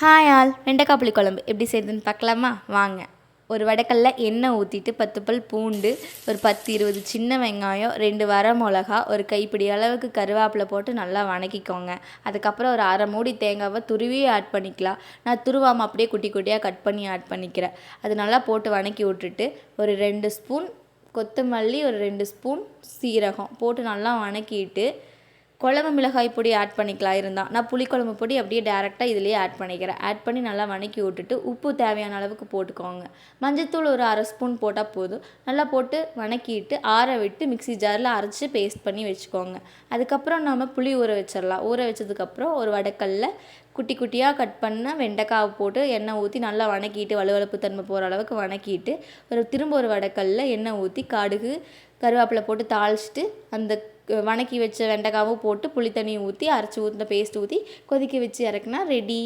Hi all வெண்டைக்காய் புளி குழம்பு எப்படி செய்யுதுன்னு பார்க்கலாமா? வாங்க. ஒரு வடக்கல்ல எண்ணெய் ஊற்றிட்டு பத்து பல் பூண்டு ஒரு பத்து இருபது சின்ன வெங்காயம் ரெண்டு வர மிளகா ஒரு கைப்பிடி அளவுக்கு கருவேப்பிலை போட்டு நல்லா வணக்கிக்கோங்க. அதுக்கப்புறம் ஒரு அரை மூடி தேங்காவை துருவி ஆட் பண்ணிக்கலாம். நான் துருவாமல் அப்படியே குட்டி குட்டியாக கட் பண்ணி ஆட் பண்ணிக்கிறேன். அது நல்லா போட்டு வணக்கி விட்டுட்டு ஒரு ரெண்டு ஸ்பூன் கொத்தமல்லி ஒரு ரெண்டு ஸ்பூன் சீரகம் போட்டு நல்லா வணக்கிட்டு குழம்பு மிளகாய் பொடி ஆட் பண்ணிக்கலாம் இருந்தால் நான் புளிக்குழம்பு பொடி அப்படியே டேரெக்டாக இதுலேயே ஆட் பண்ணிக்கிறேன். ஆட் பண்ணி நல்லா வணக்கி விட்டுட்டு உப்பு தேவையான அளவுக்கு போட்டுக்கோங்க. மஞ்சத்தூள் ஒரு அரை ஸ்பூன் போட்டால் போதும். நல்லா போட்டு வணக்கிட்டு ஆற விட்டு மிக்ஸி ஜாரில் அரைச்சி பேஸ்ட் பண்ணி வச்சுக்கோங்க. அதுக்கப்புறம் நம்ம புளி ஊற வச்சிடலாம் ஊற வச்சதுக்கப்புறம் ஒரு வடக்கல்ல குட்டி குட்டியாக கட் பண்ண வெண்டைக்காவை போட்டு எண்ணெய் ஊற்றி நல்லா வணக்கிட்டு வலுவலுப்பு தன்மை போகிற அளவுக்கு வணக்கிட்டு ஒரு திரும்ப ஒரு வடக்கல்ல எண்ணெய் ஊற்றி கடுகு கருவேப்பிலை போட்டு தாளிச்சிட்டு அந்த வணக்கி வச்ச வெண்டைக்காவும் போட்டு புளி தண்ணியும் ஊற்றி அரைச்சி ஊற்றின பேஸ்ட் ஊற்றி கொதிக்க வச்சு இறக்குனா ரெடி